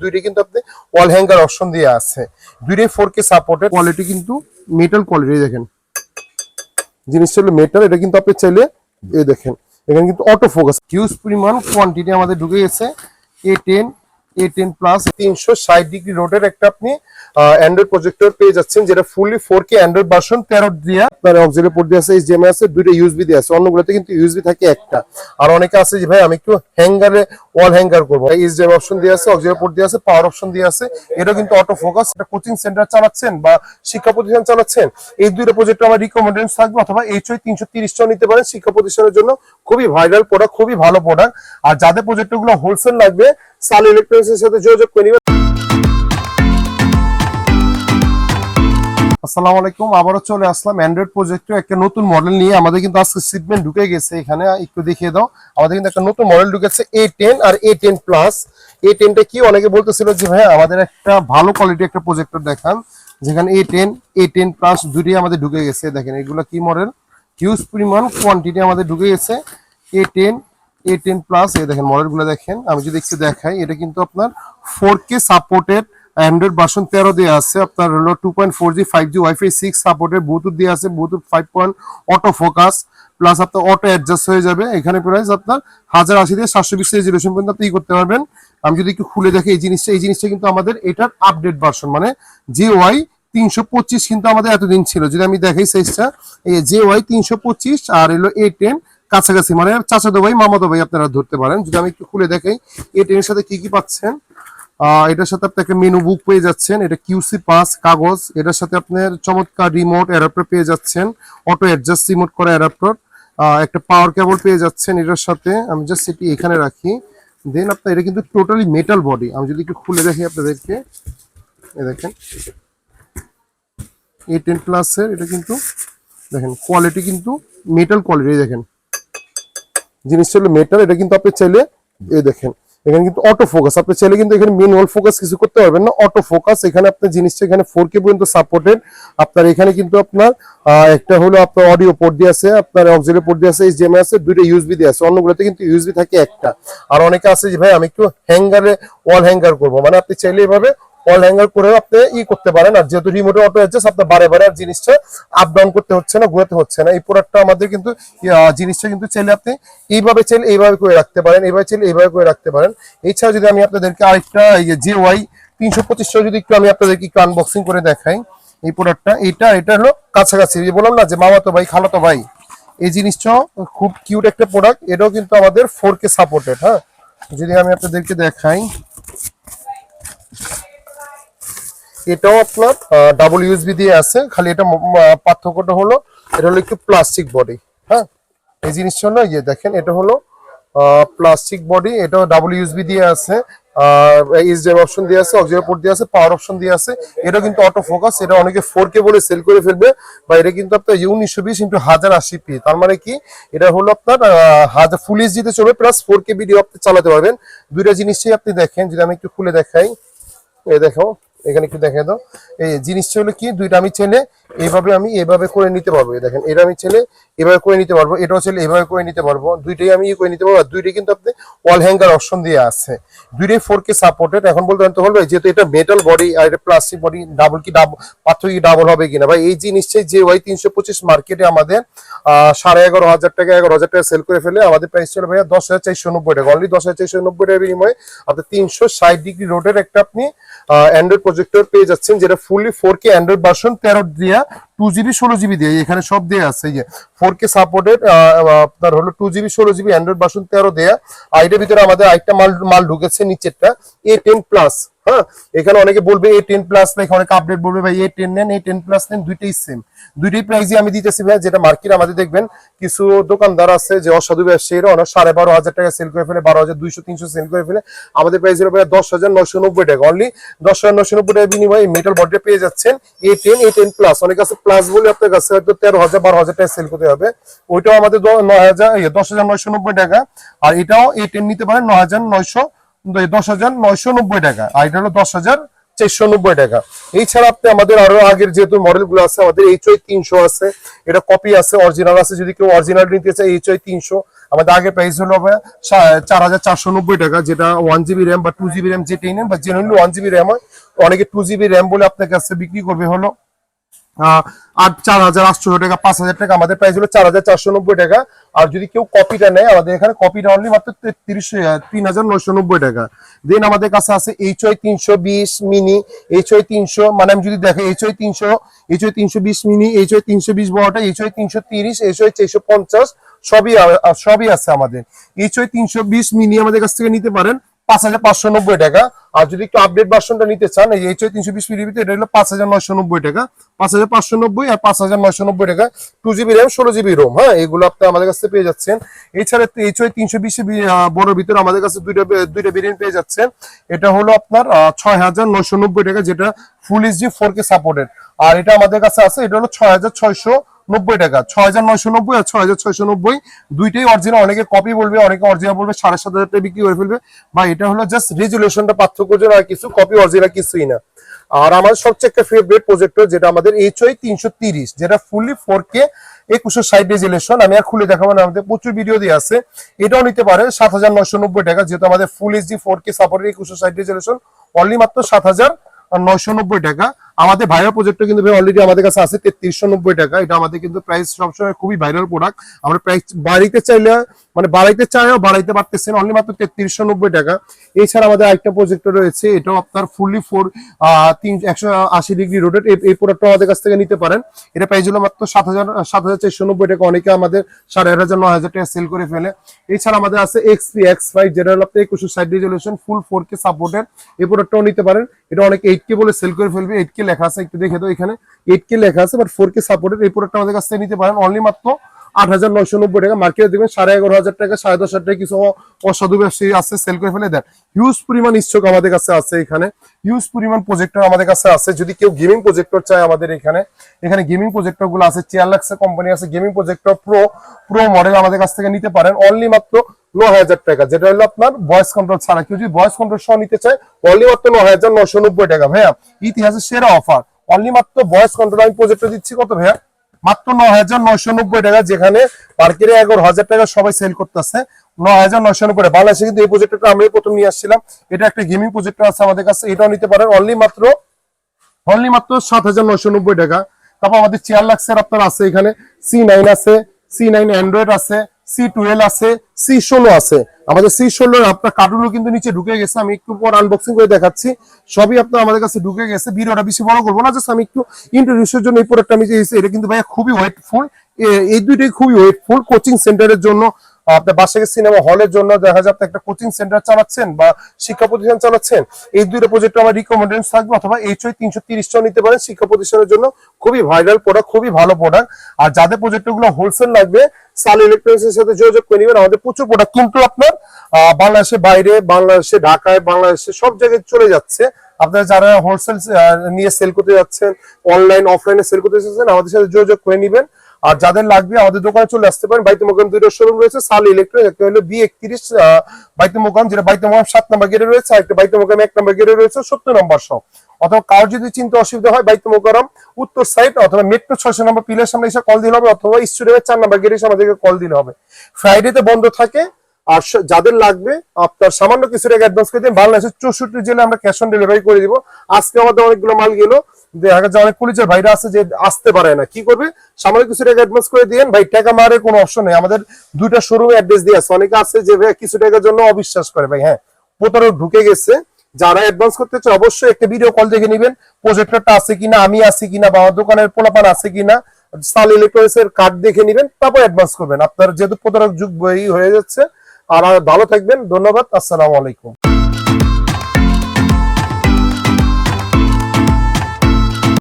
দুইটাই কিন্তু আপনি ওয়াল হ্যাঙ্গার অপশন দিয়ে আছে। দুইটাই ফোর কে সাপোর্টেড কোয়ালিটি কিন্তু মেটাল কোয়ালিটি দেখেন। জিনিসটা হলো মেটাল এটা কিন্তু আপনি চাইলে এই দেখেন। এখানে কিন্তু অটো ফোকাস হিউজ পরিমাণ কোয়ান্টিটি আমাদের ঢুকে গেছে। A ten A ten plus তিনশো ষাট ডিগ্রি রোডের একটা আপনি অ্যান্ড্রয়েড প্রজেক্টর পেয়ে যাচ্ছেন, যেটা fully four K Android version তেরো দিয়ে আপনার অক্সিলারি পোর্ট দিয়ে আছে এইচডিএমআই আছে, দুইটা ইউএসবি দিয়ে আছে, অন্যগুলোতে কিন্তু ইউএসবি থাকে একটা। আর অনেকে আছে যে, ভাই, আমি একটু হ্যাঙ্গারে ওয়াল হ্যাঙ্গার করব। এইচডিএম অপশন দিয়ে আছে অক্সিলারি পোর্ট দিয়ে আছে পাওয়ার অপশন দিয়ে আছে এটা কিন্তু অটো ফোকাস একটা কোচিং সেন্টার চালাচ্ছেন বা শিক্ষা প্রতিষ্ঠান চালাচ্ছেন। এই দুইটা প্রজেক্ট আমার রিকমেন্ডেন্স থাকবে, অথবা এইচ ওই তিনশো তিরিশটাও নিতে পারেন শিক্ষা প্রতিষ্ঠানের জন্য। খুবই ভাইরাল প্রোডাক্ট খুবই ভালো প্রোডাক্ট আর যাদের প্রজেক্টগুলো হোলসেল লাগবে সাল ইলেকট্রনিক্স এর সাথে যোগাযোগ করে নিবেন। আসসালামু আলাইকুম, আবারও চলে আসলাম অ্যান্ড্রয়েড প্রজেক্টে একটা নতুন মডেল নিয়ে। আমাদের কিন্তু আজকে শিপমেন্ট ঢুকে গেছে এখানে, একটু দেখিয়ে দাও। আমাদের কিন্তু একটা নতুন মডেল ঢুকেছে এ টেন আর এ টেন প্লাস এ টেনটা কি? অনেকে বলতেছিল যে ভাই আমাদের একটা ভালো কোয়ালিটি একটা প্রজেক্টর দেখান। যেখানে A ten A ten plus দুটি আমাদের ঢুকে গেছে। দেখেন, এগুলো কি মডেল হিউজ পরিমাণ কোয়ান্টিটি আমাদের ঢুকে গেছে। A ten A ten plus এই দেখেন মডেলগুলো দেখেন। আমি যদি একটু দেখাই, এটা কিন্তু আপনার four K supported Android version তেরো দেওয়া আছে। আপনার হলো two point four G five G wifi six supported Bluetooth দিয়ে আছে Bluetooth five point auto focus plus আপনার অটো অ্যাডজাস্ট হয়ে যাবে। এখানে প্রাইস আপনার হাজার আশি থেকে সাতশো বিশ রেজুলেশন পর্যন্ত আপনি করতে পারবেন। আমি যদি একটু খুলে দেখি এই জিনিসটা এই জিনিসটা কিন্তু আমাদের এটার আপডেট ভার্সন মানে জি ওয়াই তিনশো পঁচিশ কিন্তু আমাদের এতদিন ছিল। যদি আমি দেখাই সাইজটা এই জে ওয়াই তিনশো পঁচিশ আর এলো এ টেন কাছাকাছি মানে চাচাতো ভাই, মামাতো ভাই আপনারা ধরতে পারেন। যদি আমি একটু খুলে দেখাই এ টেনের সাথে কি কি পাচ্ছেন? এটার সাথে আপনাকে মেনু বুক পেয়ে যাচ্ছেন। এটা কিউসি পাস কাগজ। এটার সাথে আপনার চমৎকার রিমোট অ্যাডাপ্টার পেয়ে যাচ্ছেন। অটো অ্যাডজাস্ট রিমোট করা অ্যাডাপ্টার একটা পাওয়ার কেবল পেয়ে যাচ্ছেন এটার সাথে। আমি জাস্ট এটি এখানে রাখি। দেন আপনার, এটা কিন্তু টোটালি মেটাল বডি আমি যদি একটু খুলে দেখি আপনাদেরকে। এ দেখেন। এ টেন প্লাসের এটা কিন্তু দেখেন কোয়ালিটি কিন্তু মেটাল কোয়ালিটি দেখেন। জিনিসটা হলো মেটাল এটা কিন্তু আপনি চাইলে, এই দেখেন, এখানে কিন্তু অটো ফোকাস আপনি চাইলে কিন্তু এখানে ম্যানুয়াল ফোকাস কিছু করতে পারবেন না অটো ফোকাস এখানে আপনার জিনিসটা এখানে ফোর কে পর্যন্ত সাপোর্টেড আপনার এখানে কিন্তু আপনার একটা হলো আপনার অডিও পোর্ট দিয়ে আছে, আপনার অক্সিলারি পোর্ট দিয়ে আছে এইচডিএমআই আছে, দুইটা ইউএসবি দিয়ে আছে, অন্যগুলোতে কিন্তু ইউএসবি থাকে একটা। আর অনেকে আছে যে, ভাই, আমি একটু হ্যাঙ্গারে ওয়াল হ্যাঙ্গার করব। মানে আপনি চাইলে এভাবে ওয়াল হ্যাঙ্গার করে আপনি ই করতে পারেন। আর যেহেতু অটো বারে বারে আর জিনিসটা আপ করতে হচ্ছে না হচ্ছে না। এই প্রোডাক্টটা আমাদের কিন্তু জিনিসটা কিন্তু আপনি এইভাবে এইভাবে করে রাখতে পারেন, এইভাবে এইভাবে করে রাখতে পারেন। যদি আমি আপনাদেরকে আরেকটা তিনশো যদি একটু আমি আপনাদেরকে আনবক্সিং করে দেখাই, এই প্রোডাক্টটা এটা এটা হলো কাছাকাছি বললাম না যে মামাতো ভাই, খালাতো ভাই, এই জিনিসটা খুব কিউট একটা প্রোডাক্ট এটাও কিন্তু আমাদের ফোর কে সাপোর্টেড হ্যাঁ? যদি আমি আপনাদেরকে দেখাই এটাও আপনার ডাবল ইউএসবি দিয়ে আছে। খালি এটা পার্থক্যটা হলো, এটা হলো একটু প্লাস্টিক বডি হ্যাঁ? এই জিনিসটা না ইয়ে দেখেন, এটা হলো প্লাস্টিক বডি এটাও ডাবল ইউএসবি দিয়ে আছে। এইচডিএম অপশন দিয়ে আছে অক্সিলারি পোর্ট দিয়ে আছে পাওয়ার অপশন দিয়ে আছে। এটা কিন্তু অটো ফোকাস এটা অনেকে ফোর কে বলে সেল করে ফেলবে, বা এটা কিন্তু আপনার উনিশশো বিশ ইন্টু হাজার আশি পি তার মানে কি? এটা হলো আপনার হাজার ফুল এইচডিতে চলবে প্লাস ফোর কে ভিডিও আপনি চালাতে পারবেন। দুইটা জিনিসটাই আপনি দেখেন, যদি আমি একটু খুলে দেখাই এই দেখো এখানে একটু দেখে দাও। এই জিনিসটা হলো কি? দুইটা আমি ছেলে এইভাবে আমি এভাবে করে নিতে পারব। দেখেন, এটা আমি ছেলে, এভাবে করে নিতে পারব, এটাও ছেলে, এভাবে করে নিতে পারব। দুইটাই আমি ই করে নিতে পারব, আর দুইটাই কিন্তু আপনি ওয়াল হ্যাঙ্গার অপশন দিয়ে আছে। দুইটাই ফোর কে সাপোর্টেড এখন বলতে তো বলবে, যেহেতু এটা মেটাল বডি আর এটা প্লাস্টিক বডি ডাবল কি ডাবল কি ডাবল হবে কিনা? ভাই, এই জিনিসটাই যে ওয়াই তিনশো পঁচিশ মার্কেটে আমাদের সাড়ে এগারো হাজার টাকা, এগারো হাজার টাকা সেল করে ফেলে। আমাদের প্রাইস ছিল ভাইয়া দশ হাজার চারশো নব্বই টাকা। অনলি দশ হাজার চারশো নব্বই টাকার বিনিময়ে আপনি তিনশো ষাট ডিগ্রি রোডের একটা আপনি অ্যান্ড্রয়েড প্রজেক্টর পেয়ে যাচ্ছেন, যেটা fully four K Android version তেরো দিয়া টু জিবি ষোলো জিবি দেয়, এখানে সব দেওয়া আছে যে ফোর কে সাপোর্টেড আপনার হলো টু জিবি ষোলো জিবি অ্যান্ড্রয়েড ভার্সন তেরো দেয়া। আর এটার ভিতরে আমাদের আরেকটা মাল মাল ঢুকেছে নিচেরটা এ টেন প্লাস হ্যাঁ? এখানে অনেকে বলবে এ টেন প্লাস দেখে অনেকে আপডেট বলবে, ভাই এ টেন নেন এ টেন প্লাস নেন, দুইটাই সেম দুইটাই প্রাইসই আমি দিতেছি, ভাই, যেটা মার্কেট আমাদের দেখবেন, কিছু দোকানদার আছে যে অসাধু ব্যবসায়ীরা ওরা সাড়ে বারো হাজার টাকা সেল করে ফেলে, বারো হাজার দুইশো, তিনশো সেল করে ফেলে। আমাদের প্রাইস হলো ভাই দশ হাজার নশো নব্বই টাকা। অনলি দশ হাজার নশো নব্বই টাকা বিনিময়ে মেটাল বডিটা পেয়ে যাচ্ছেন A ten A ten plus অনেক কাছে প্লাস বলে আপনার কাছে হয়তো তেরো হাজার, বারো হাজার টাকা সেল করতে হবে। ওইটাও আমাদের নয় হাজার দশ হাজার নয়শো নব্বই টাকা। আর এটাও এ টেন নিতে পারেন নয় হাজার নয়শো দশ হাজার নয়শো নব্বই টাকা, আর এটা হলো দশ হাজার চারশো নব্বই টাকা। এছাড়া আপনি আমাদের আরও আগের যেহেতু মডেলগুলো আছে, আমাদের এইচ ওই তিনশো আছে, এটা কপি আছে অরিজিনাল আছে, যদি কেউ অরিজিনাল নিতে চায় এইচ ওই তিনশো। আমাদের আগে প্রাইস হলো চার হাজার চারশো নব্বই টাকা, যেটা ওয়ান জিবি র্যাম বা টু জিবি র্যাম যেটাই নেন, বা জেনারেলি ওয়ান জিবি র্যাম হয়, অনেকে টু জিবি র্যাম বলে আপনার কাছে বিক্রি করবে হলো। আট চার হাজার আটশো টাকা, পাঁচ হাজার টাকা, আমাদের প্রাইস হলো চার হাজার চারশো নব্বই টাকা। আর যদি কেউ কপিটা নেয়, আমাদের এখানে কপিটা অনলি মাত্র তিরিশ তিন হাজার নয়শো নব্বই টাকা। দেন আমাদের কাছে আছে এইচ ওই তিনশো বিশ মিনি এইচ ওই তিনশো মানে আমি যদি দেখে এইচ ওই তিনশো এইচ ওই তিনশো বিশ মিনি এইচ ওই তিনশো বিশ বড়টা এইচ ওই তিনশো তিরিশ এইচ ওই চারশো পঞ্চাশ, সবই সবই আছে আমাদের। এইচ ওই তিনশো বিশ মিনি আমাদের কাছ থেকে নিতে পারেন। পাঁচ হাজার পাঁচশো নব্বই টাকা। আর যদি একটু আপডেট ভার্সনটা নিতে চান, এই এইচ তিনশো বিশ এটা পাঁচ হাজার নয়শো নব্বই টাকা। পাঁচ হাজার পাঁচশো নব্বই আর পাঁচ হাজার নয়শো নব্বই টাকা। টু জিবি ষোলো জিবি রোম হ্যাঁ? আপনি আমাদের কাছে পেয়ে যাচ্ছেন। এছাড়া এইচ তিনশো বিশ ভিতরে আমাদের কাছে দুইটা দুইটা পেয়ে যাচ্ছেন। এটা হলো আপনার ছয় হাজার নয়শো নব্বই টাকা, যেটা ফুল ফোর কে সাপোর্টেড আর এটা আমাদের কাছে আছে, এটা হলো হাজার ছয়শো নব্বই টাকা। ছয় হাজার নয়শো নব্বই আর ছয় হাজার ছয়শো নব্বই। দুইটাই অরিজিনাল অনেকে কপি বলবে, অনেকে অরিজিনাল বলবে, সাড়ে সাত হাজার টাকা বিক্রি করে ফেলবে। বা এটা হলো জাস্ট রেজুলেশনটা পার্থক্য জন্য আর কিছু কপি অরিজিনাল কিছুই না। আর আমাদের সবচেয়ে একটা ফেভারিট প্রজেক্টর যেটা আমাদের এইচ ওই তিনশো তিরিশ, যেটা ফুললি ফোর কে একুশো ষাট রেজুলেশন আমি আর খুলে দেখাবো না, আমাদের প্রচুর ভিডিও দিয়ে আছে। এটাও নিতে পারে সাত হাজার নয়শো নব্বই টাকা, যেহেতু আমাদের ফুল এইচডি ফোর কে সাপোর্টের একুশশো ষাট রেজুলেশন অনলি মাত্র সাত হাজার নয়শো নব্বই টাকা। আমাদের ভাইরাল প্রজেক্টটা কিন্তু অলরেডি আমাদের কাছে আছে তেত্রিশশো নব্বই টাকা। এটা আমাদের কিন্তু প্রাইস সবসময় খুবই ভাইরাল প্রোডাক্ট আমরা প্রাইস বাড়িতে চাইলে মানে বাড়াইতে চাইলেও বাড়াইতে পারতেছেন অনলি মাত্র তেত্রিশশো নব্বই টাকা। এছাড়া আমাদের আরেকটা প্রজেক্টর রয়েছে, এটাও আপনার ফুললি ফোর তিন, একশো আশি ডিগ্রি রোটেট এই প্রোডাক্টটা আমাদের কাছ থেকে নিতে পারেন। এটা প্রাইস হলো মাত্র সাত হাজার সাত হাজার চারশো নব্বই টাকা। অনেকে আমাদের সাড়ে আট হাজার, নয় হাজার টাকা সেল করে ফেলে। এছাড়া আমাদের আছে এক্স পি এক্স ফাইভ যেটা হলো আপনার একুশো ষাট resolution full four K supported এই প্রোডাক্টটাও নিতে পারেন। এটা অনেকে এইট কে বলে সেল করে ফেলবে এইট কে লেখা আছে, একটু দেখে তো এখানে। এইট কে লেখা আছে বাট ফোর কে সাপোর্টেড এই প্রোডাক্টটা আমাদের কাছ থেকে নিতে পারেন। অনলি মাত্র আট হাজার নয়শো নব্বই টাকা। মার্কেটে দেখবেন সাড়ে এগারো হাজার টাকা, সাড়ে দশ হাজার টাকা কিছু অসাধু ব্যবসায়ী আছে সেল করে ফেলে দেন। হিউজ পরিমাণ স্টক আমাদের কাছে আছে এখানে। হিউজ পরিমাণ প্রজেক্টর আমাদের কাছে আছে। যদি কেউ গেমিং প্রজেক্টর চায় আমাদের এখানে এখানে গেমিং প্রজেক্টরগুলো আছে চেয়ারলাক্সের কোম্পানি আছে gaming projector pro pro model আমাদের কাছ থেকে নিতে পারেন। অনলি মাত্র ন হাজার টাকা, যেটা হলো আপনার ভয়েস কন্ট্রোল ছাড়া। কেউ যদি ভয়েস কন্ট্রোল সহ নিতে চায় অনলি মাত্র ন হাজার নশো নব্বই টাকা। ভাইয়া ইতিহাসের সেরা অফার অনলি মাত্র ভয়েস কন্ট্রোল আমি প্রজেক্টর দিচ্ছি কত ভাইয়া? মাত্র ন হাজার নয়শো নব্বই টাকা, যেখানে মার্কেটে এগারো হাজার টাকা সবাই সেল করতেছে। ন হাজার নয়শো নব্বই টাকা। বাংলাদেশে কিন্তু এই প্রজেক্টটা আমি প্রথম নিয়ে আসছিলাম। এটা একটা গেমিং প্রজেক্টর আছে আমাদের কাছে, এটাও নিতে পারেন। অনলি মাত্র অনলি মাত্র সাত হাজার নয়শো নব্বই টাকা। তারপর আমাদের চেয়ার লাক্সের আপনার আছে এখানে সি নাইন আছে সি নাইন অ্যান্ড্রয়েড আছে সি টুয়েলভ আছে সি ষোলো আছে। আমাদের সি ষোলো আপনার কার্টুনও কিন্তু নিচে ঢুকে গেছে, আমি একটু পর আনবক্সিং করে দেখাচ্ছি। সবই আপনার আমাদের কাছে ঢুকে গেছে, ভিডিওটা বেশি বড় করব না জাস্ট আমি একটু ইন্ট্রোডিউসের জন্য এই প্রোডাক্টটা আমি চেয়েছি এটা কিন্তু ভাইয়া খুবই ওয়েটফুল এই দুইটাই খুবই ওয়েটফুল কোচিং সেন্টারের জন্য। আপনার বাসাকে সিনেমা হলের জন্য দেখা আপনি একটা কোচিং সেন্টার চালাচ্ছেন বা শিক্ষা প্রতিষ্ঠান চালাচ্ছেন, এই দুইটা প্রজেক্ট আমার রিকমেন্ডেন্স থাকবে অথবা এইচ ওই তিনশো তিরিশটাও নিতে পারেন। শিক্ষা প্রতিষ্ঠানের জন্য খুবই ভাইরাল প্রোডাক্ট খুবই ভালো প্রোডাক্ট আর যাদের প্রজেক্টগুলো হোলসেল লাগবে সাল ইলেকট্রনিক্স এর সাথে যোগাযোগ করে নেবেন। আমাদের প্রচুর প্রোডাক্ট কিন্তু আপনার বাংলাদেশের বাইরে বাংলাদেশে ঢাকায় বাংলাদেশে সব জায়গায় চলে যাচ্ছে। আপনারা যারা হোলসেল নিয়ে সেল করতে যাচ্ছেন অনলাইন অফলাইনে সেল করতে যাচ্ছেন, আমাদের সাথে যোগাযোগ করে নেবেন। আর যাদের লাগবে, আমাদের দোকানে চলে আসতে পারেন। বাইতে মোকাম দুইটা শোরুম রয়েছে, সাল ইলেকট্রনিক একটা হলো বি একত্রিশ বাইতে মোকাম যেটা বাইতে মোকাম সাত নম্বর গেটে রয়েছে, আর একটা বাইতে মোকাম এক নম্বর গেটে রয়েছে, সত্তর নম্বর সহ অথবা কারোর যদি চিন্তা অসুবিধা হয় বাইতে মোকারম উত্তর সাইড অথবা মেট্রো ছয়শো নম্বর পিলের সামনে এসে কল দিলে হবে, অথবা স্টুডিওর চার নম্বর গেটে এসে আমাদেরকে কল দিলে হবে। ফ্রাইডেতে বন্ধ থাকে, আর যাদের লাগবে, আপনার সামান্য কিছু টাকা অ্যাডভান্স করে দিন, বাংলাদেশের চৌষট্টি জেলে আমরা ক্যাশ অন ডেলিভারি করে দিব। আজকে আমাদের অনেকগুলো মাল গেল দেখা যাচ্ছে অনেক পুলিশের ভাইরা আছে যে আসতে পারে না। কি করবে? সামান্য কিছু টাকা অ্যাডভান্স করে দিন ভাই, টাকা মারের কোনো অপশন নেই। আমাদের দুইটা শোরুমে অ্যাড্রেস দিয়ে আছে। অনেকে আছে যে কিছু টাকার জন্য অবিশ্বাস করে। ভাই হ্যাঁ প্রতারক ঢুকে গেছে। যারা অ্যাডভান্স করতে চায়, অবশ্যই একটা ভিডিও কল দেখে নেবেন। প্রজেক্টরটা আছে কিনা, আমি আছি কিনা, বা আমার দোকানের পোলাপান আছে কিনা সাল ইলেকট্রনিক্স এর কার্ড দেখে নেবেন, তারপর অ্যাডভান্স করবেন। আপনার যেহেতু প্রতারক যুগ বই হয়ে যাচ্ছে। আর ভালো থাকবেন। ধন্যবাদ। আসসালামু আলাইকুম।